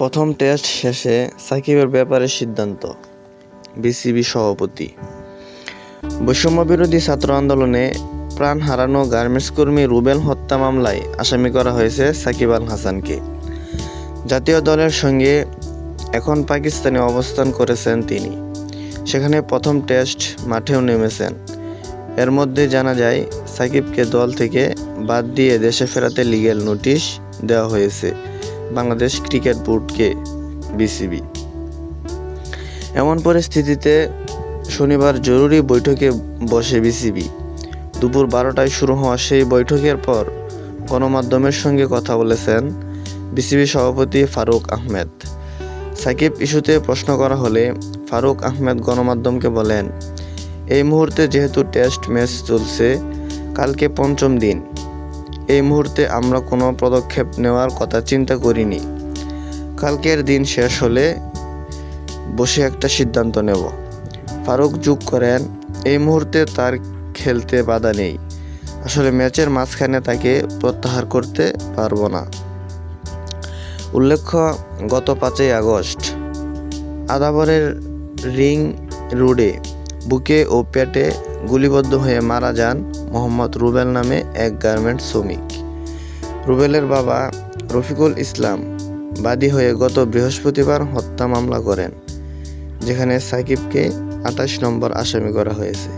প্রথম টেস্ট শেষে সাকিবের ব্যাপারে সিদ্ধান্ত। বিসিবি সভাপতি। বৈষম্য বিরোধী ছাত্র আন্দোলনে প্রাণ হারানো গার্মেন্টস কর্মী রুবেল হত্যা মামলায় আসামি করা হয়েছে সাকিব আল হাসানকে। জাতীয় দলের সঙ্গে এখন পাকিস্তানে অবস্থান করেছেন তিনি। সেখানে প্রথম টেস্ট মাঠেও নেমেছেন। এর মধ্যে জানা যায়, সাকিবকে দল থেকে বাদ দিয়ে দেশে ফেরাতে লিগেল নোটিশ দেওয়া হয়েছে। বাংলাদেশ ক্রিকেট বোর্ডকে বিসিবি। এমন পরিস্থিতিতে শনিবার জরুরি বৈঠকে বসে বিসিবি। দুপুর বারোটায় শুরু হওয়া সেই বৈঠকের পর গণমাধ্যমের সঙ্গে কথা বলেছেন বিসিবি সভাপতি ফারুক আহমেদ। সাকিব ইস্যুতে প্রশ্ন করা হলে ফারুক আহমেদ গণমাধ্যমকে বলেন, এই মুহূর্তে যেহেতু টেস্ট ম্যাচ চলছে, কালকে পঞ্চম দিন। এই মুহূর্তে আমরা কোনো পদক্ষেপ নেওয়ার কথা চিন্তা করিনি। কালকের দিন শেষ হলে বসে একটা সিদ্ধান্ত নেব। ফারুক যোগ করেন, এই মুহূর্তে তার খেলতে বাধা নেই। আসলে ম্যাচের মাঝখানে তাকে প্রত্যাহার করতে পারব না। উল্লেখ্য, গত পাঁচই আগস্ট আদাবরের রিং রোডে বুকে ও পেটে গুলিবদ্ধ হয়ে মারা যান মোহাম্মদ রুবেল নামে এক গার্মেন্ট শ্রমিক। রুবেলের বাবা রফিকুল ইসলাম বাদী হয়ে গত বৃহস্পতিবার হত্যা মামলা করেন, যেখানে সাকিবকে আঠাশ নম্বর আসামি করা হয়েছে।